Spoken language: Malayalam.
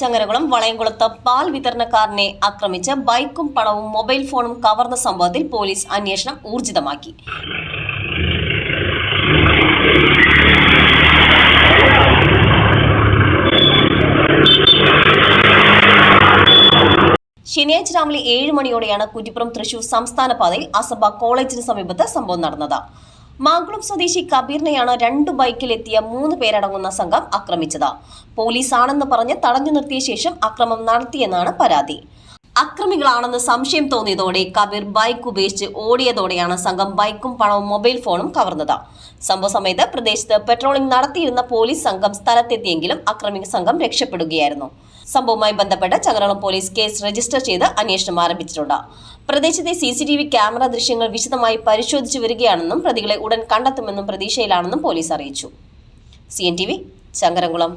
ചങ്ങരകുളം വളയംകുളത്ത് പാൽ വിതരണക്കാരനെ ആക്രമിച്ച് ബൈക്കും പണവും മൊബൈൽ ഫോണും കവർന്ന സംഭവത്തിൽ പോലീസ് അന്വേഷണം ഊർജിതമാക്കി. ശനിയാഴ്ച രാവിലെ ഏഴ് മണിയോടെയാണ് കുറ്റിപ്പുറം തൃശൂർ സംസ്ഥാന പാതയിൽ അസബ കോളേജിന് സമീപത്ത് സംഭവം നടന്നത്. മാങ്കുളം സ്വദേശി കബീറിനെയാണ് രണ്ട് ബൈക്കിലെത്തിയ മൂന്ന് പേരടങ്ങുന്ന സംഘം ആക്രമിച്ചത്. പോലീസാണെന്ന് പറഞ്ഞ് തടഞ്ഞു നിർത്തിയ ശേഷം അക്രമം നടത്തിയെന്നാണ് പരാതി. അക്രമികളാണെന്ന് സംശയം തോന്നിയതോടെ കബീർ ബൈക്ക് ഉപേക്ഷിച്ച് ഓടിയതോടെയാണ് സംഘം ബൈക്കും പണവും മൊബൈൽ ഫോണും കവർന്നത്. സംഭവ സമയത്ത് പ്രദേശത്ത് പെട്രോളിംഗ് നടത്തിയിരുന്ന പോലീസ് സംഘം സ്ഥലത്തെത്തിയെങ്കിലും അക്രമി സംഘം രക്ഷപ്പെടുകയായിരുന്നു. സംഭവവുമായി ബന്ധപ്പെട്ട് ചങ്ങരളം പോലീസ് കേസ് രജിസ്റ്റർ ചെയ്ത് അന്വേഷണം ആരംഭിച്ചിട്ടുണ്ട്. പ്രദേശത്തെ C C T V camera ദൃശ്യങ്ങൾ വിശദമായി പരിശോധിച്ചു വരികയാണെന്നും പ്രതികളെ ഉടൻ കണ്ടെത്തുമെന്നും പ്രതീക്ഷയിലാണെന്നും പോലീസ് അറിയിച്ചു. C N T V Changaramkulam